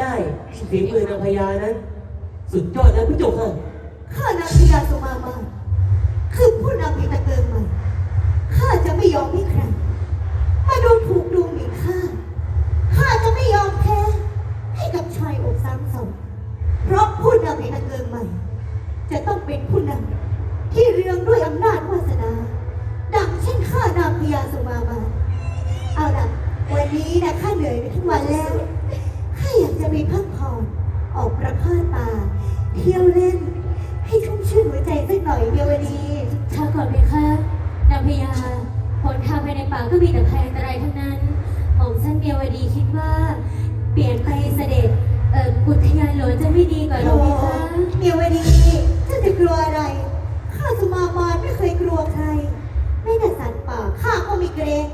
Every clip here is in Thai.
ได้ฝีมือนางพญานั้น สุดยอดนะพี่จุกค่ะข้านางพญาสมามาคือผู้นำพิตะเกิงใหม่ข้าจะไม่ยอมให้ใครมาดูถูกดูหมิ่นข้าข้าจะไม่ยอมแพ้ให้กับชายอกซ้ำสองเพราะผู้นำพิตะเกิงใหม่ จะต้องเป็นผู้นำที่เรืองด้วยอำนาจวาสนา ดังเช่นข้านางพญาสมามาเอาล่ะ วันนี้นะข้าเหนื่อยไปทั้งวันแล้ว อยากจะมีพักผ่อนออกประพาสป่า เที่ยวเล่น ให้ชุ่มชื่นหัวใจสักหน่อยเดียววันนี้ช้าก่อนไหมคะนางพญาหนทางไปในป่าก็มีแต่ภัยอันตรายทั้งนั้น หม่อมสั้นเมียวดีคิดว่า เปลี่ยนไปเสด็จเอ่ออุทยานหลวงจะไม่ดีกว่าหรอโอ้ไหมคะเดียววันนี้ท่านจะกลัวอะไร ข้าสุมามานไม่เคยกลัวใคร ไม่แต่สัตว์ป่าข้าก็ไมีเกรง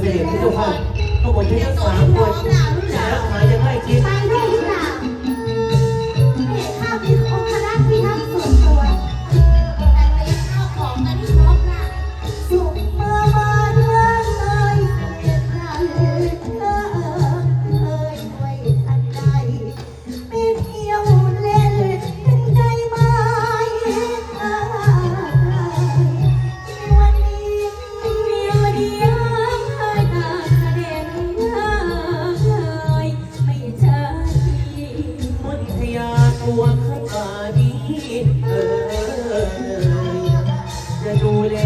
เสด็จพี่จุกค่ะก็บอกที่สามคนจะรักษายังไง เอ่ยจะดูแล